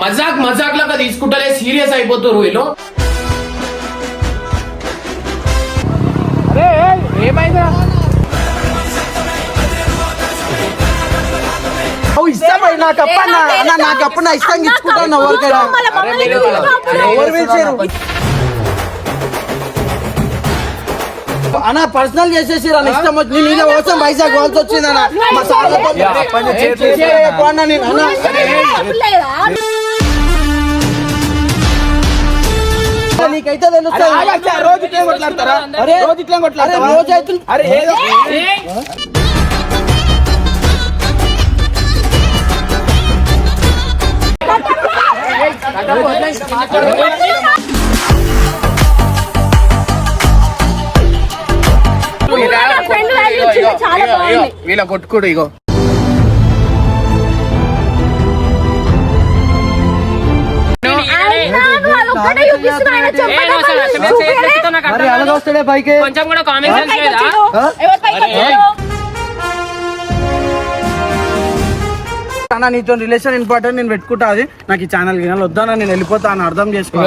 మజాక్ మజాక్ లాగా తీసుకుంటారే సీరియస్ అయిపోతారు వీళ్ళు ఏమైందా ఇష్టం నాకు అన్న నాకు అప్పుడు నా ఇష్టం ఇచ్చుకుంటాను ఎవరికైనా ఎవరు పిలిచారు అన్న పర్సనల్ చేసేసి అన్న ఇష్టం వచ్చి నేను ఇలా కోసం వైజాగ్ పోవాల్సి వచ్చింది అన్న మా సార్లతో నీకైతే తెలుస్తుంది. రోజు ఇట్లా కొట్లాడతారా? అరే రోజు ఇట్లా కొట్లాడతారా? రోజు అరే ఏదో వీళ్ళ కొట్టుకోడు ఇగో కొంచెం కూడా కామెంట్? అన్న నీతో రిలేషన్ ఇంపార్టెంట్ నేను పెట్టుకుంటా అది. నాకు ఈ ఛానల్ గినాలు వద్దానా నేను వెళ్ళిపోతా అని అర్థం చేసుకో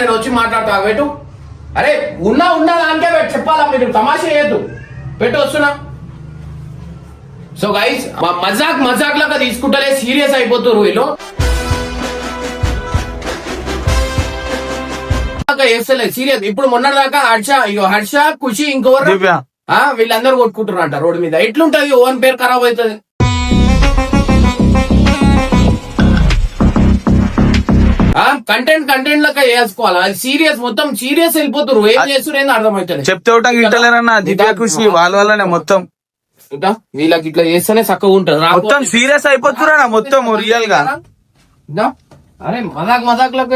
నేను వచ్చి మాట్లాడతా పెట్టు. అరే ఉన్నా ఉన్నా దానికే పెట్టు. చెప్పాలా మీరు తమాషా చేయొద్దు. పెట్టు వస్తున్నా. సో గైస్ మజాక్ మజాక్ లాగా తీసుకుంటారే సీరియస్ అయిపోతారు వీళ్ళు. సీరియస్. ఇప్పుడు మొన్నటిదాకా హర్ష ఇగో హర్ష ఖుషి ఆ వీళ్ళందరూ కొట్టుకుంటారంట రోడ్డు మీద. ఎట్లుంటది ఓన్ పేరు ఖరాబ్ అవుతుంది? కంటెంట్ కంటెంట్ లెక్క చేసుకోవాలి అది సీరియస్ మొత్తం సీరియస్ వెళ్ళిపోతారు ఏం చేస్తున్నారు ఏందో అర్థమవుతుంది చెప్తే ఒకటం దివ్య కృషి వాళ్ళ వల్లనే మొత్తం. వీళ్ళకి ఇట్లా చేస్తేనే చక్కగా ఉంటుంది. రాకపోతే- మొత్తం సీరియస్ అయిపోతున్నా మొత్తం రియల్గా? అరే మజాక్ మజాక్ లెక్క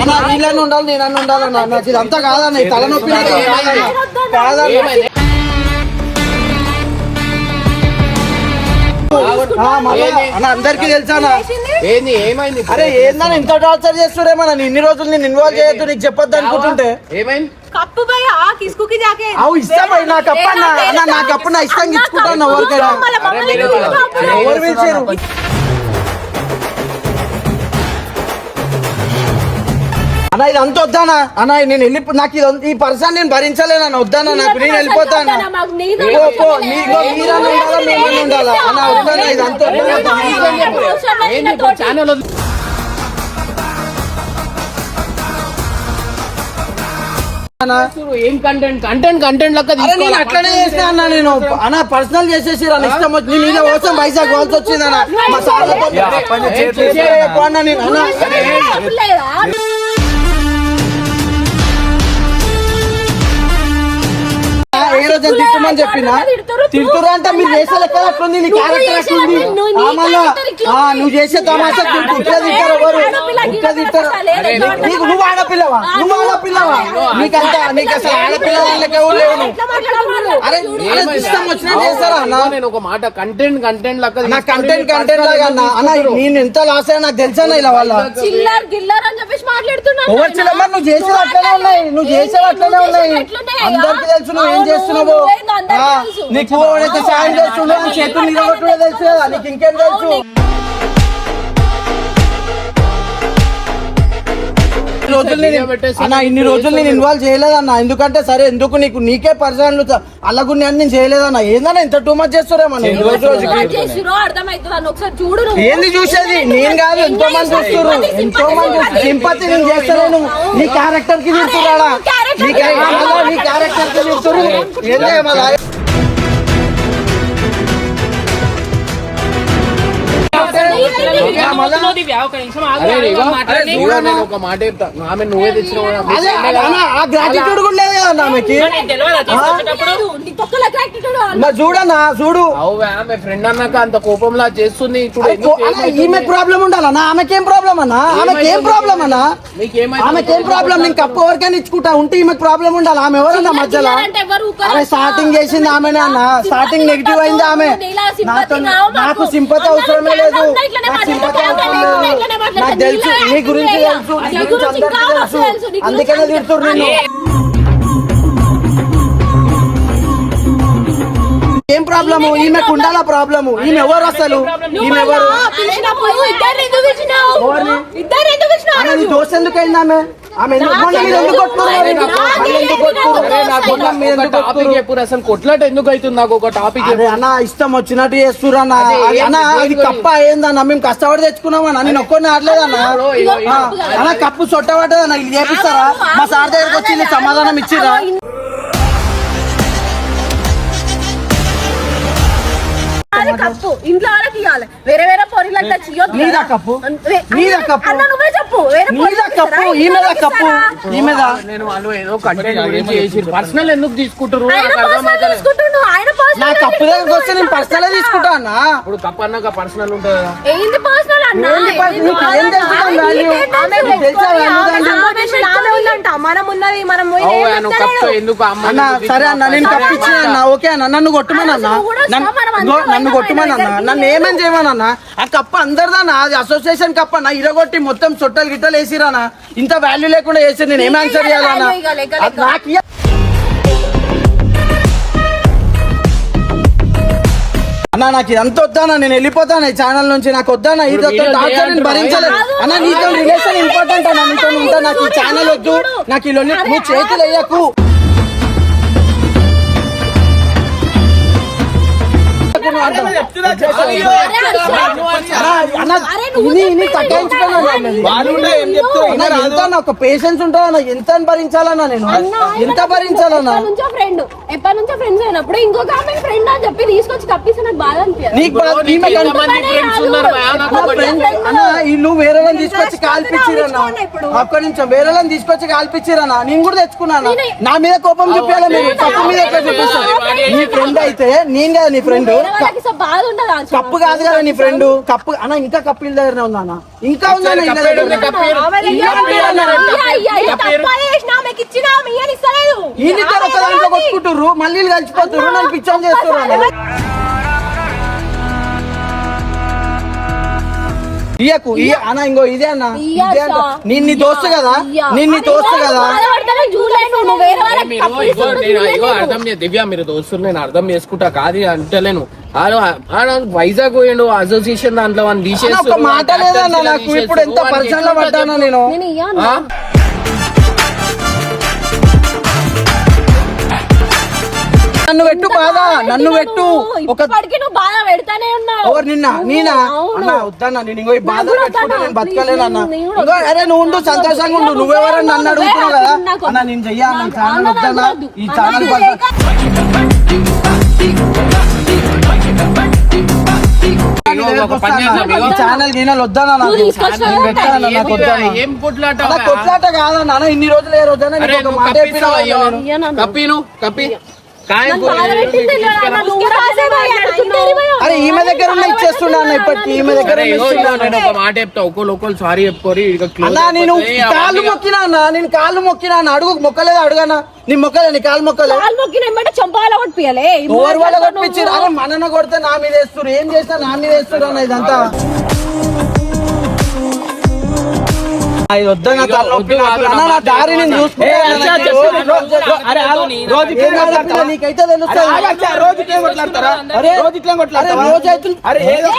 వీళ్ళని ఉండాలి నేను అన్న. ఉండాలన్న నాకు ఇదంతా కాదన్న తలనొప్పి కాదన్న. అందరికీ తెలుసా అన్న? ఏంది ఏమైంది? అరే ఏందన్న ఇంత టార్చర్ చేస్తురేమన్నా నేను ఇన్ని రోజులు నేను ఇన్వాల్వ్ చేయొద్దు నీకు చెప్పొద్దు అనుకుంటుంటే. ఏమైంది? కప్పు భయ కిసుకుకి జాకే అవు ఇష్టం అయ్యి నాకు అప్ప అన్న అన్న నాకు అప్పుడు నా ఇష్టం ఇచ్చుకుంటాను ఎవరికైనా ఎవరు పిలిచారు అన్న ఇది అంత వద్దానా అన్న నేను వెళ్ళి నాకు ఇది ఈ పర్సన్ నేను భరించలేనన్న వద్దానా నాకు. నేను వెళ్ళిపోతాను మీరన్నా ఉండాలా మేమన్నా ఉండాలా? అన్న వద్దానా ఇది అంత ఛానల్. ఏం కంటెంట్ కంటెంట్ కంటెంట్ లెక్క అరే నేను? అట్లనే చేసిన అన్న నేను. అన్న పర్సనల్ చేసేసి అన్న ఇష్టం వచ్చి నేను ఇలా కోసం వైజాగ్ పోవాల్సి వచ్చింది అన్న. మా సార్లతో ఏం రోజు తిట్టమని చెప్పినా? తిడుతురు. అంటే మీరు చేసే లెక్క అట్లుంది నీ క్యారెక్టర్ నువ్వు చేసే తమాషా తింటూ ఇట్లా తింటారు ఎవరు? నీకు నువ్వు ఆడపిల్లవా? నువ్వు ఆడపిల్లవా? నీకంత నీకు అసలు ఆడపిల్ల వాళ్ళకి ఎవరు లేవు. అరే ఇష్టం వచ్చినట్టు చేస్తారా అన్న? నేను ఒక మాట కంటెంట్ కంటెంట్ లెక్క నా కంటెంట్ కంటెంట్ లాగా అన్న. అన్న నేను ఎంత లాస్ నాకు తెలుసా ఇలా వల్ల చిల్లర్ గిల్లర్ అని చెప్పేసి మాట్లాడుతున్నాను ఎవరు చిల్లమ్మ నువ్వు చేసేది అట్లనే ఉన్నాయి. నువ్వు చేసేది అట్లనే ఉన్నాయి. అందరికి తెలుసు నువ్వు ఏం చేస్తున్నావు. నీకు సాయం చేస్తుండో నీ చేతులు నిలబట్టుడే తెలుసు నీకు ఇంకేం తెలుసు? రోజులు వీడియో నేను పెట్టేసి అన్న ఇన్ని రోజులు నేను ఇన్వాల్వ్ చేయలేదన్న. ఎందుకంటే సరే ఎందుకు నీకు నీకే పర్సనల్ అలాగుని అని నేను చేయలేదన్న. ఏందన్నా ఇంత టూ మచ్ చేస్తారేమో నేను రోజు రోజుకి. ఏంది చూసేది? నేను కాదు ఎంతో మంది చూస్తున్నారు ఎంతో మంది చూస్తున్నారు. సింపతి. నేను చేస్తలేను నీ క్యారెక్టర్కి తిడుతున్నాడా నీ క్యారెక్టర్కి తిడుతున్నారు ఏందే నేను ఒక మాట చెప్తా. ఆమె నువ్వే తెచ్చినావు లేదు? కదా ఆమెకి. చూడన్నా చూడు. అవువే, ఆమె ఫ్రెండ్ అన్నాక అంత కోపంలా చేస్తుంది ఇప్పుడు? ఈమె ప్రాబ్లం ఉండాలన్నా ఆమెకేం ప్రాబ్లం అన్నా? ఆమెకేం ప్రాబ్లం అన్నా? ఆమెకేం ప్రాబ్లం నేను కప్పు ఎవరికైనా ఇచ్చుకుంటా ఉంటే ఈమెకు ప్రాబ్లం ఉండాలి. ఆమె ఎవరన్నా మధ్యలో? అక్క. స్టార్టింగ్ చేసింది ఆమెనే అన్న. స్టార్టింగ్ నెగిటివ్ అయింది ఆమె. నాతో. నాకు సింపతి అవసరమే లేదు. నాకు తెలుసు. నీ గురించి తెలుసు. నీ గురించి అందరికీ తెలుసు. అందుకనే అందరికీ తిడుతుర్రు నిన్ను. ఏం ప్రాబ్లము? ఈమెకు ఉండాలా ప్రాబ్లము? ఈమె ఎవరు అసలు? ఈమె ఎవరు? దోశ ఎందుకు అయింది అసలు కొట్లాట ఎందుకు అవుతుంది నాకు ఒక టాపిక్ అన్న ఇష్టం వచ్చినట్టు చేస్తుర్రు అన్న అదే, కప్ప ఏందన్న మేము కష్టపడి తెచ్చుకున్నామన్న నేను ఒక్కడిని ఆడలేదన్న అన్న కప్పు సొట్టబడ్డదన్న ఇది చేపిస్తారా మా సార్ దగ్గరకు వచ్చి వీళ్ళు సమాధానం ఇచ్చిరా కప్పు. ఇంట్లో వాళ్ళకి ఇవ్వాలి. వేరే వేరే పొరిలకు తెచ్చి ఇవ్వద్దు నీదా కదా. కప్పు? వే- నీదా కప్పు? అన్న నువ్వే చెప్పు. వేరే నీదా పొరిలకు కప్పు? ఇస్తారా? ఈమెదా ఇంట్లో కప్పు? ఇస్తారా? ఈమెదా? నేను వాళ్ళు ఏదో కంటెంట్ గురించి చేసి పర్సనల్ ఎందుకు తీసుకుంటారు నా కప్పు దగ్గరకు వస్తే నేను పర్సనల్ తీసుకుంటా అన్న ఇప్పుడు అన్నాక పర్సనల్ ఉంటుంది కదా. ఏంది పర్సనల్ అన్న? మనం ఉన్నది మనం సరే అన్న నేను కప్పించిన అన్న. ఓకే అన్న నన్ను కొట్టుమనన్నా నన్ను- కొట్టుమనన్నా నన్ను ఏమని చేయమనన్నా ఆ కప్ప అందరిదన్నా అది అసోసియేషన్ కప్ప అన్న ఇరగొట్టి మొత్తం చుట్టలు గిట్టలు వేసిరానా ఇంత వాల్యూ లేకుండా వేసి నేను ఏం ఆన్సర్ చేయాలన్నా నాకు అన్న నాకు ఇదంతా వద్దానా నేను వెళ్ళిపోతాను ఈ ఛానల్ నుంచి నాకు వద్దానా ఇది నేను చేయాలంటే భరించలేదు. అన్న నీతో రిలేషన్ ఇంపార్టెంట్ అన్న నీతో ఉంటా. నాకు ఈ ఛానల్ వద్దు. నాకు ఈ నువ్వు చేతులు వేయకు. ఎంత ఒక పేషెన్స్ ఉంటుందన్న ఎంత అని భరించాలన్నా నేను ఎంత భరించాలన్నా నుంచో ఫ్రెండ్ ఎప్పటి నుంచో ఫ్రెండ్స్ అయినప్పుడు ఇంకొక ఆమె ఫ్రెండ్ అని చెప్పి తీసుకొచ్చి తప్పిస్తే నాకు బాధ ఇల్లు వేరే వాళ్ళని తీసుకొచ్చి కాల్పించిరన్న ఒక్క నిమిషం వేరే వాళ్ళని తీసుకొచ్చి కాల్పించిరన్న నేను కూడా తెచ్చుకున్నాను నా మీద కోపం చూపించాలి మీరు కప్పు మీద ఎట్లా చూపిస్తారు నీ ఫ్రెండ్ అయితే నేను కదా నీ ఫ్రెండ్ కప్పు కాదు కదా నీ ఫ్రెండ్. కప్పు అన్న ఇంకా కప్పు ఇళ్ళ దగ్గరనే ఉందా అన్న? ఇంకా ఉందా అన్న ఇళ్ళ కప్పు దగ్గర ఉంది, ఇంకా ఉంది ఉంది అన్న. అయ్యా, అయ్యా, అయ్యా, తప్పా చేసినా ఇయ్యకు ఇయ్య. అన్న ఇంకో ఇదే అన్న. ఇదే అంట. నేను నీ దోస్తు కదా. నేను నీ దోస్తు కదా. అర్థం చే దివ్య మీరు దోస్తులు నేను అర్థం చేసుకుంటా కాదు అంటలేను వైజాగ్ పోయిండు అసోసియేషన్ దాంట్లో తీసేస్తారు, ఒక మాట లేదన్న నాకు. ఇప్పుడు ఎంత పరిచయంలో పడ్డాను నేను. నన్ను పెట్టు బాధ నన్ను పెట్టు. ఒక నువ్వు బాధ పెడతానే ఉన్నావు. ఎవరు నిన్న నేనా? అవును. అన్న వద్దన్న నేను ఇంకో ఈ బాధ పెట్టుకుంటే. నేను బతకలేను అన్న. నేను కూడా ఇంకో అరే నువ్వు ఉండు సంతోషంగా ఉండు. నువ్వెవరని నన్ను అడుగుతున్నావు కదా అన్న నేను చెయ్యాలి ఛానల్ వద్దన్న. ఈ అన్న ఛానల్ ఇది పట్ల ఇగో ఒక పని చేద్దాం, ఇగో. ఈ ఛానల్ గీనల్ వద్దన్న నాకు. నువ్వు తీసుకొచ్చినావు నేను పెట్టాను నాకు ఏంది వద్దన్న? ఏం కొట్లాట? కాదన్న. ఇన్ని రోజులు ఏ రోజైనా అరే నీకు ఒక నువ్వు మాట కప్పినావు చెప్పినా అయ్యో. నేను. ఇయ్యనన్నా. కప్పిను కప్పి అరే ఈమె దగ్గర ఉన్న ఇచ్చేస్తున్నా అన్న ఇప్పటికి ఈమె దగ్గర నేను ఒక మాట చెప్తా ఒకళ్ళు ఒకళ్ళు సారీ చెప్పుకోరి అన్నా నేను కాళ్ళు మొక్కినా అన్న నేను కాళ్ళు మొక్కినా అన్న అడుగు మొక్కలేదు అడుగనా నీ మొక్కలే నీ కాళ్ళు మొక్కలే. కాలు మొక్కిన వెంబడే చంపాల కొట్టియాలే ఓవర్ వాళ్ళ కొట్టించారు అరే మనన కొడితే నా మీద వేస్తారు ఏం చేసినా నా మీద వేస్తారు అన్న ఇదంతా. నీకైతే తెలుస్తుంది అరే, ఆగచ్చా, రోజు ఇట్లా కొట్లాడతారా అరే, రోజు ఇట్లా అరే కొట్లాడతావా రోజు అవుతుంది అరే ఏదో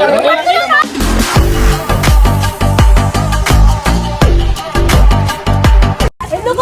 ఎందుకు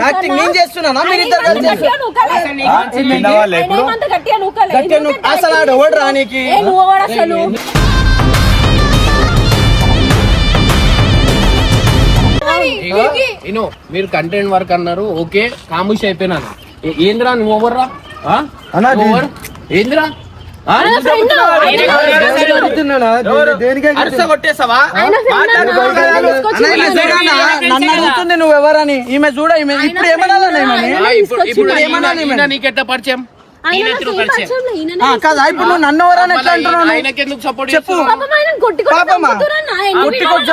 యాక్టింగ్ నేను చేస్తున్నానా? కలిసి గట్టిగా నూకాలే. గట్టిగా అసలు ఆడు ఎవడు రానీకి? ఏ నువ్వు ఎవడు అసలు ఇను మీరు కంటెంట్ వర్క్ అన్నారు ఓకే కాముష్ అయిపోయినాను ఏ- ఏందిరా నువ్వు ఓవర్రా ఆ? అన్నా, నువ్వు ఓవర్? ఏందిరా నన్ను నువ్వు ఎవరని? ఈమె చూడ ఈమె ఇప్పుడు ఏమనాలి? నీకెట్ట పరిచయం? కాదా ఇప్పుడు నువ్వు నన్ను ఎవరని ఎట్లా అంటున్నావు? ఆయనకి ఎందుకు సపోర్ట్ చెప్పు. పాపమా? కొట్టి కొట్టి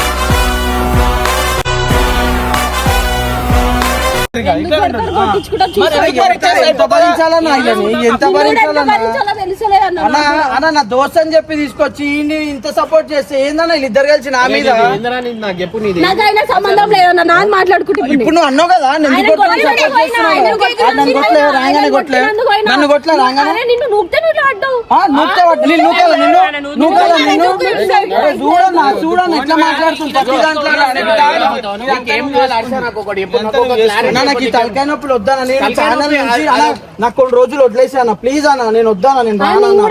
అన్న అన్న నా దోస్త్ అని చెప్పి తీసుకొచ్చి ఇంత సపోర్ట్ చేస్తే ఏందన్నా వీళ్ళిద్దరు కలిసి నా మీద? నాకు నాకు సంబంధం లేదన్న నాన్న మాట్లాడుకుంటే ఇప్పుడు నువ్వు అన్నావు కదా నన్ను పోయినా, రాగానే. నన్ను రాగానే? నూకితే నూకే నూకే. చూడన్నా చూడన్నా ఎట్లా మాట్లాడుతుంది నీకేం అన్న, ఈ. తలకాయ నొప్పులు వద్దానా నేను నుంచి నాకు కొన్ని రోజులు వదిలేసి అన్న ప్లీజ్ అన్న నేను వద్దానా నేను రానన్నా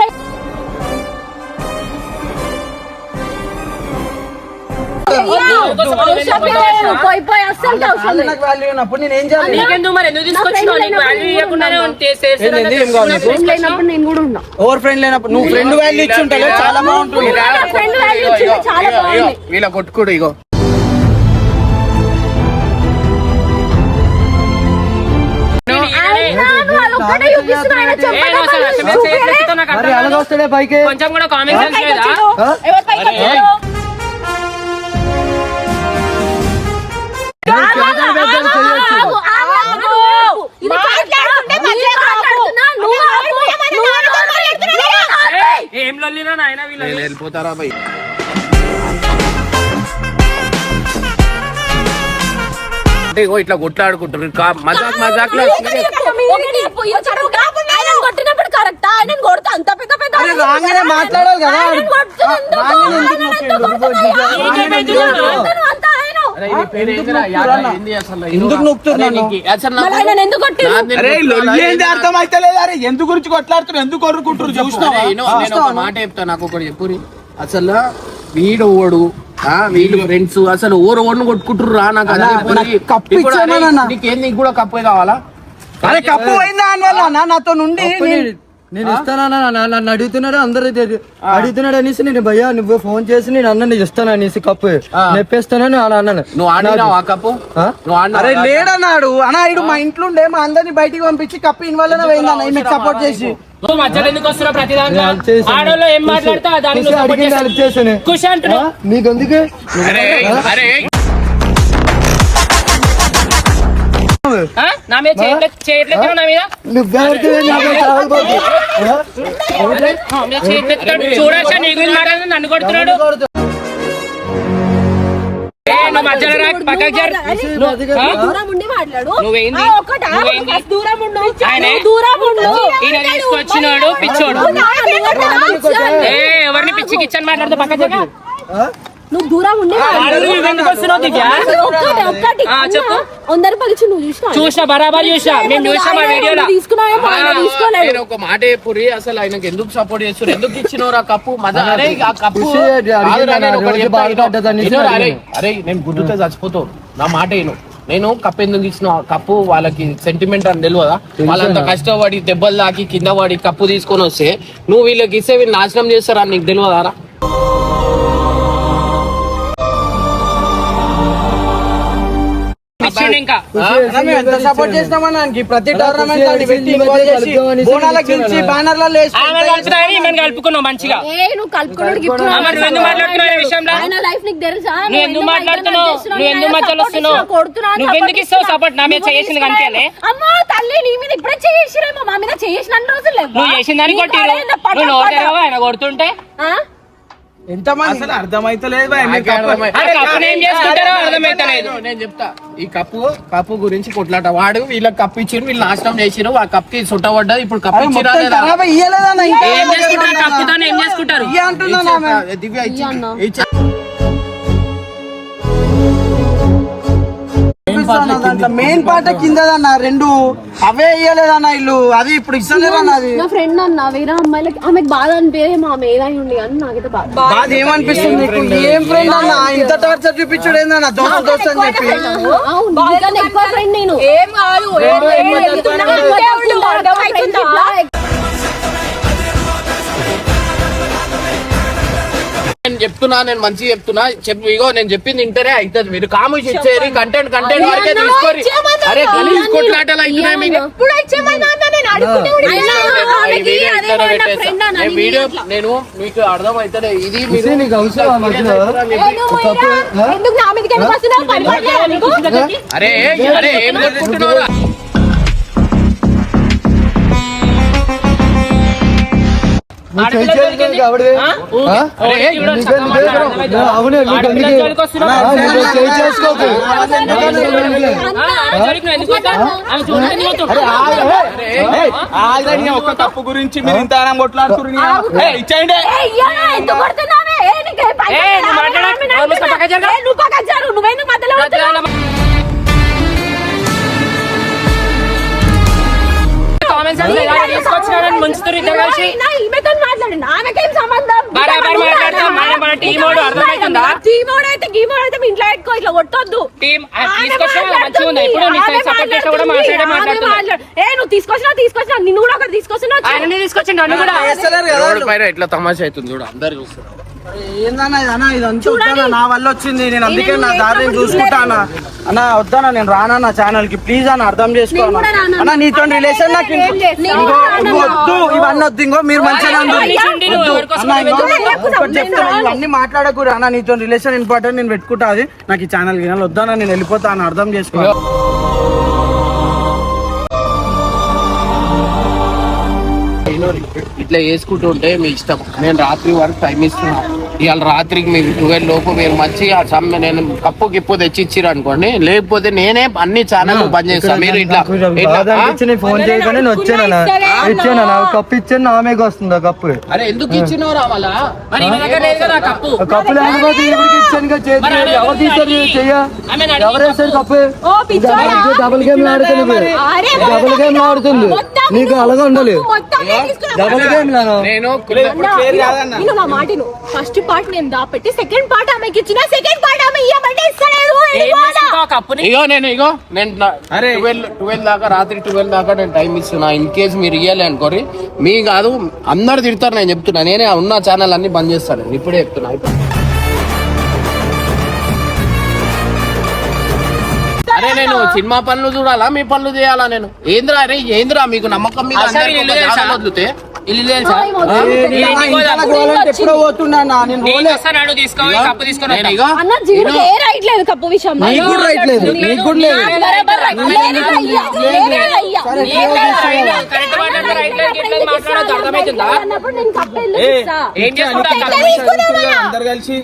ఓవర్ ఫ్రెండ్ లేనప్పుడు నువ్వు ఫ్రెండ్ వాల్యూ ఇచ్చి ఉంటావు చాలా బాగుంటుంది. వీళ్ళ కొట్టుకుడు ఇగో. నువ్వు ఆగు. ఏయ్, ఏం నాయన వీళ్ళు వెళ్ళిపోతారా భయ్ అంటే ఇగో ఇట్లా కొట్లాడుకుంటారు మజాక్లో మాట్లాడాలి కదా. ఎందుకు? గురించి కొట్లాడుతున్నారు? ఎందుకు కొరుకుంటారు ఒక మాట చెప్తా నాకు ఒకటి చెప్పు అసలు వీడు ఓడు వీళ్ళు ఫ్రెండ్స్ అసలు ఓరు ఓడిని కొట్టుకుంటారు రా నాకు అదే అన్నా, పోయి. నాకు కప్పు ఇప్పుడు అరే, ఇచ్చేయమనన్నా. నీకేం నీకు కూడా కప్పే కావాలా అరే కప్పు వల్ల అన్న నాతో నుండి నేను- ఇస్తానా? నన్ను అడుగుతున్నాడు? అందరూ అడుగుతున్నాడు అనేసి నేను భయ్యా నువ్వు ఫోన్ చేసి నేను అన్న నేను ఇస్తాను అనేసి కప్పు. ఆ. నెప్పేస్తానని అలా అన్నాను. నువ్వు ఆడినావు ఆ కప్పు? అరే లేడన్నాడు. అన్న ఇడు మా ఇంట్లో ఉండే మా అందరిని బయటికి పంపించి కప్పు ఇన్వాల్వ్ పోయిందన్న ఈమెకు సపోర్ట్ చేసి. నువ్వు మధ్యలో ఎందుకు వస్తున్నావు ప్రతి దాంట్లో. ఆడోళ్ళు ఏం మాట్లాడితే అంటున్నావు. ఆ? నీకు అందుకే ఆ? నా మీద చేయట్లేదు నా మీద? నీ గురించి నన్ను కొడుతున్నాడు. నువ్వు? నువ్వు తీసుకొచ్చినాడు పిచ్చోడు? నువ్వు ఎవరిని పిచ్చి కిచ్చని మాట్లాడితే పక్క జగ ఆ? నువ్వు దూరం ఉండి ఒక్కటి నువ్వు చూసినా చూసిన. బరాబర్ మేము వీడియోలో. నేను ఒక మాట చెప్పురి అసలు ఆయనకి ఎందుకు సపోర్ట్ చేస్తారు ఎందుకు ఇచ్చినవరు ఆ కప్పు? అరే ఆ కప్పు నేను అరే. అరే గుద్దుతో చచ్చిపోతావు నా మాట ఇను నేను కప్పు ఎందుకు ఇచ్చిన? ఆ కప్పు వాళ్ళకి సెంటిమెంట్ అని తెలియదా? వాళ్ళంత కష్టపడి దెబ్బలు తాకి కింద పడి కప్పు తీసుకొని వస్తే నువ్వు వీళ్ళకి ఇస్తే వీళ్ళు నాశనం చేస్తారని నీకు తెలియదారా? ఇంకా. అన్న, మేము ఎంత సపోర్ట్ చేసినామన్నా ఆయనకి? ప్రతి టోర్నమెంట్లో పెట్టి involve చేసి, బోనాలకు గెలిచి బ్యానర్లలో వేసి ఆమె కలిసిన మేము కలుపుకున్నావు మంచిగా ఏ నువ్వు కలుపుకున్నాడు గిఫ్ట్ నువ్వు ఎందుకు మాట్లాడుతున్నావు ఈ విషయంలో? ఆయన లైఫ్ నీకు తెలుసా? నువ్వు ఎందుకు మాట్లాడుతున్నావు? నువ్వు ఎందుకు మధ్యలో వస్తున్నావు? నువ్వు ఎందుకు ఇస్తావు సపోర్ట్ నా మీద చేసింది కనుకనే అమ్మా తల్లి నీ మీద ఇప్పుడే చేసిరేమో మా మీద చేసిన అన్ని రోజులు లేవా? నువ్వు చేసిన దాన్ని పట నువ్వు ఆయన కొడుతుంటే? ఎంతమంది? అసలు అర్థమైతలేదు నేను చెప్తా. ఈ కప్పు కప్పు గురించి కొట్లాట. వాడు వీళ్ళకి కప్పు ఇచ్చిండు వీళ్ళు నాశనం చేసిరు ఆ కప్పు చుట్టబడ్డది ఇప్పుడు కప్పు ఇచ్చిరా మొత్తం లేదా? చూపిస్తాను దాంట్లో మెయిన్ పాట కిందదన్న రెండు అవే ఇయ్యలేదన్న ఇల్లు. అది ఇప్పుడు ఇస్తలేదన్న అది. నా ఫ్రెండ్ అన్న వేరే అమ్మాయిలకి ఆమెకు బాధ అనిపించే మా మీద అయి ఉండి అని నాకైతే బాధ. బాధ ఏమనిపిస్తుంది నీకు? ఏం ఫ్రెండ్ అన్న? ఇంత టార్చర్ చూపించుడు ఏందన్న? దోస్తు దోస్తు అని చెప్పి. అవును, నీకన్నా ఎక్కువ ఫ్రెండ్ నేను. ఏం కాదు చెప్తున్నా నేను మంచిగా చెప్తున్నా. చెప్పు ఇగో నేను చెప్పింది ఇంటరే అవుతుంది. మీరు కాముష్ ఇచ్చేది కంటెంట్ కంటెంట్ వరకే తీసుకోరి అరే గలీజ్ కొట్లాటలు అవుతున్నాయి మీకు. వీడియో నేను నేను వీడియో ఇట్లా. నేను మీకు అర్థం అవుతుంది ఇది మీరు నీకు? అరే అరే ఏం చెప్పుకుంటున్నారా అవునే చేసుకోకు. ఒక్క కప్పు గురించి మీరు ఇంత కొట్లాడుతున్నారు ఇచ్చేయండి. ఇయ్యాలా? నువ్వెందుకు మధ్యలో ఉంటున్నావు? తీసుకొచ్చినారని ముంచుతారు ఇద్దరు కలిసి నా ఈమెతో మాట్లాడండి. ఆమెకేం సంబంధం? బరాబర్ మాట్లాడతాం. మన మన టీం వాడు అర్థమవుతుందా టీమోడు అయితే గీమోడు అయితే మీ ఇంట్లో కొట్టొద్దు. తీసుకొచ్చిన మంచిగా ఉంది? ఇప్పుడు నీ ఆమె సపోర్ట్ చేస్తే కూడా మాట్లాడుతుంది. మాట్లాడే ఆమె మాట్లాడుతున్నా మాట్లాడు. ఏ నువ్వు తీసుకొచ్చినా తీసుకొచ్చినా నిన్ను కూడా ఒకటి తీసుకొచ్చినా ఆయనని తీసుకొచ్చిండు నన్ను కూడా. చేస్తలేరు కదా రోడ్డు పైన ఎట్లా తమాషా అవుతుంది చూడు అందరు చూస్తారు ఏందన్నా ఇది అన్న ఇది అంతా వద్దన్నా నా వల్ల వచ్చింది. నేను అందుకే నా దారి నేను చూసుకుంటా అన్న. అన్న వద్దన్నా నేను రానా నా ఛానల్కి ప్లీజ్ అన్న అర్థం చేసుకో అన్న. నీతో రిలేషన్ నాకు? ఇంకో వద్దు ఇవన్నీ వద్దు ఇంకో మీరు మంచిగా చెప్తున్నా, ఇవన్నీ మాట్లాడకూడదు అన్న నీతో రిలేషన్ ఇంపార్టెంట్ నేను పెట్టుకుంటా అది. నాకు ఈ ఛానల్ గినాలి వద్దన్నా నేను వెళ్ళిపోతా అన్న అర్థం చేసుకో ఇట్లా వేసుకుంటూ ఉంటే మీ ఇష్టం. నేను రాత్రి వరకు టైం ఇస్తున్నాను ఇవాళ రాత్రికి మీరు ట్వెల్వ్ లోపు మీరు మంచిగా సమ్మె నేను కప్పు గిప్పు తెచ్చి ఇచ్చిర్రు అనుకోండి. లేకపోతే నేనే అన్ని ఛానల్ బంద్ చేస్తాను మీరు ఇట్లా ఆ? ఫోన్ చేయగానే నేను వచ్చాను ఇచ్చాను కప్పు ఇచ్చాను నా ఆమెకి వస్తుంది ఆ కప్పు. అరే ఎందుకు లేదు కదా కప్పు? ఆ కప్పు లేకపోతే ఎవరికి ఇచ్చాను చెయ్య? కప్పు. డబుల్ గేమ్ ఆడుతుంది డబుల్ గేమ్ ఆడుతుంది నీకు. అలాగే ఉండాలి. మొత్తం నేను తీసుకున్నా. డబుల్ గేమ్ నేను ఫస్ట్ పార్ట్ నేను దాపెట్టి సెకండ్ పార్ట్ ఆమెకి ఇచ్చిన సెకండ్ పార్ట్ ఆమె ఇయ్యమంటే ఇస్తలేదు. ఇగో నేను ఇగో. నేను ట్వెల్వ్ ట్వెల్వ్ దాకా రాత్రి ట్వెల్వ్ దాకా నేను టైం ఇస్తున్నా. ఇన్ కేసు మీరు ఇయ్యాలి అనుకోరి మీ కాదు అందరు తిడతారు నేను చెప్తున్నా. నేనే ఉన్న ఛానల్ అన్ని బంద్ చేస్తాను ఇప్పుడే చెప్తున్నా. అరే నేను సినిమా పనులు చూడాలా? మీ పనులు చేయాలా నేను? ఏంద్రా అరే ఏంద్రా మీకు నమ్మకం మీద వదిలితే? ఎప్పుడో పోతున్నా కప్పు నేను అన్న ఇస్తా? అందరు కలిసి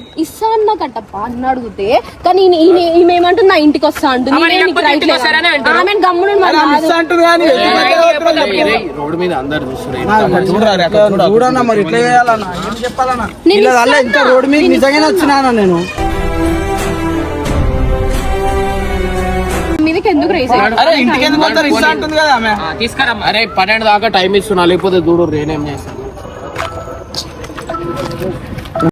అన్న కట్టప్ప అని అడిగితే కానీ ఈయన- ఈమె ఏమంటుంది నా ఇంటికి వస్తా అంటుంది. రోడ్డు మీద అందరు చూస్తున్నారు. చూడన్నా మరి ఇట్లా చేయాలన్నా? చెప్పాలన్నా? రోడ్డు మీద నిజంగానే వచ్చినానా నేను? ఎందుకు రేస్ అరే ఇంటికి ఎందుకు వస్తారు ఇస్తా అంటుంది కదా ఆమె? అరే పన్నెండు దాకా టైం ఇస్తున్నా లేకపోతే దూడు నేనేం చేస్తాను?